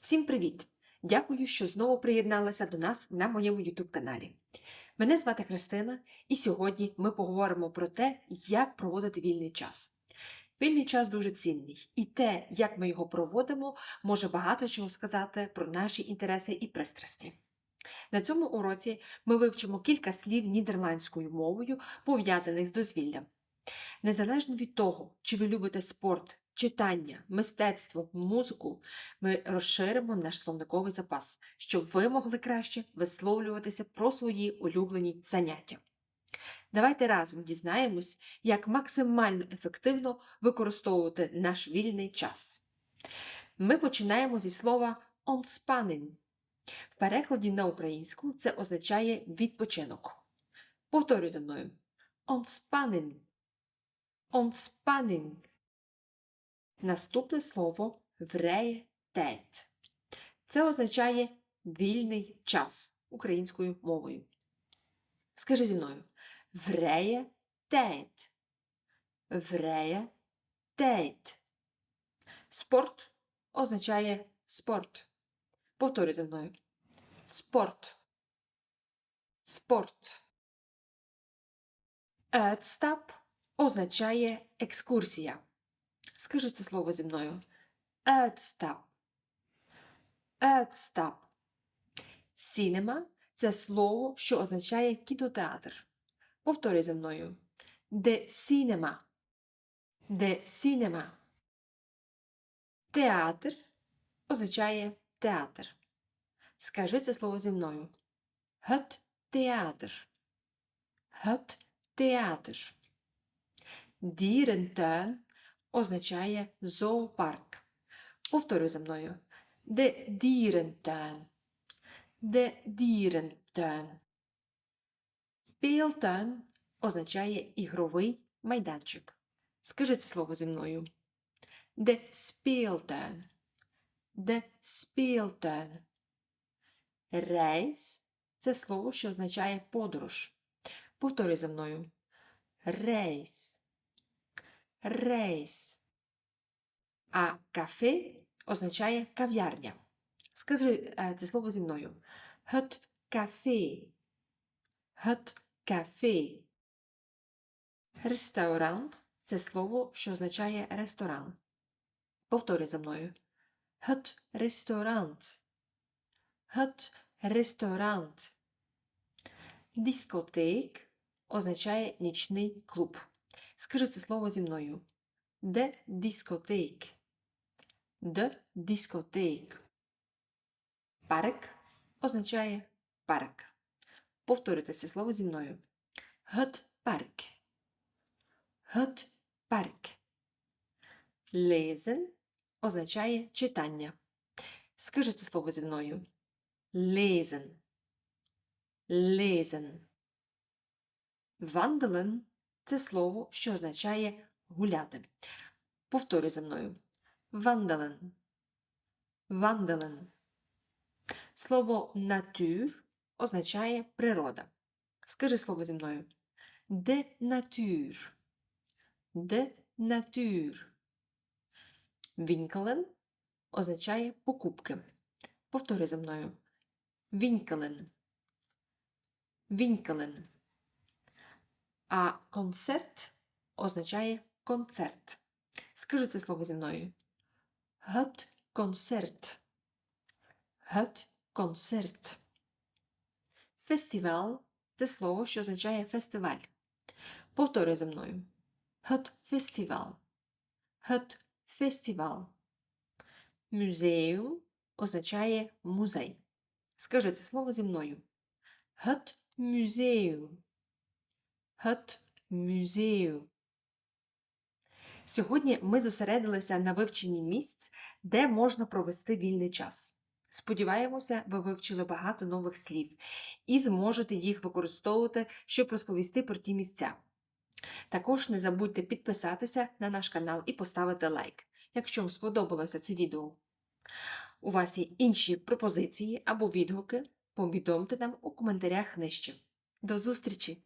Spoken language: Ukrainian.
Всім привіт! Дякую, що знову приєдналися до нас на моєму YouTube каналі. Мене звати Христина, і сьогодні ми поговоримо про те, як проводити вільний час. Вільний час дуже цінний, і те, як ми його проводимо, може багато чого сказати про наші інтереси і пристрасті. На цьому уроці ми вивчимо кілька слів нідерландською мовою, пов'язаних з дозвіллям. Незалежно від того, чи ви любите спорт, читання, мистецтво, музику, ми розширимо наш словниковий запас, щоб ви могли краще висловлюватися про свої улюблені заняття. Давайте разом дізнаємось, як максимально ефективно використовувати наш вільний час. Ми починаємо зі слова «ontspanning». В перекладі на українську це означає відпочинок. Повторюй за мною. «Ontspanning». «Ontspanning». Наступне слово tijd. Це означає вільний час українською мовою. Скажи зі мною tijd. Vrije. Спорт означає спорт. Повторюй за мною. Спорт. Спорт. Uitstap означає екскурсія. Скажи це слово зі мною. Uitstap. Uitstap. Сінема це слово, що означає кінотеатр. Повторюй за мною. De cinema. De cinema. Театр означає театр. Скажи це слово зі мною. Het theater. Het theater. Dierentuin означає зоопарк. Повторюй за мною. De dierentuin. De dierentuin. Speeltuin означає ігровий майданчик. Скажи це слово зі мною. De speeltuin. De speeltuin. Reis – це слово, що означає подорож. Повторюй за мною. Reis. Рейс. А кафе означає кав'ярня. Скажи е, це слово зі мною. Het café. Het café. Ресторант це слово, що означає ресторан. Повторюй за мною. Het restaurant. Het restaurant. Дискотек означає нічний клуб. Скажи це слово зі мною. De discotheek. De discotheek. Парк означає парк. Повторюйте це слово зі мною. Het park. Het park. Lezen означає читання. Скажи це слово зі мною. Lezen. Lezen. Wandelen це слово, що означає гуляти. Повторюй за мною. Вандален. Вандален. Слово натюр означає природа. Скажи слово зі мною. Де натюр. Де натюр. Вінкелен означає покупки. Повторюй за мною. Вінкелен. Вінкелен. А концерт означає концерт. Скажи це слово зі мною. Het концерт. Het концерт. Фестивал це слово, що означає фестиваль. Повторюй за мною. Het фестивал. Het фестивал. Музеум означає музей. Скажи це слово зі мною. Het музеум. Het музею. Сьогодні ми зосередилися на вивченні місць, де можна провести вільний час. Сподіваємося, ви вивчили багато нових слів і зможете їх використовувати, щоб розповісти про ті місця. Також не забудьте підписатися на наш канал і поставити лайк, якщо вам сподобалося це відео. У вас є інші пропозиції або відгуки, повідомте нам у коментарях нижче. До зустрічі!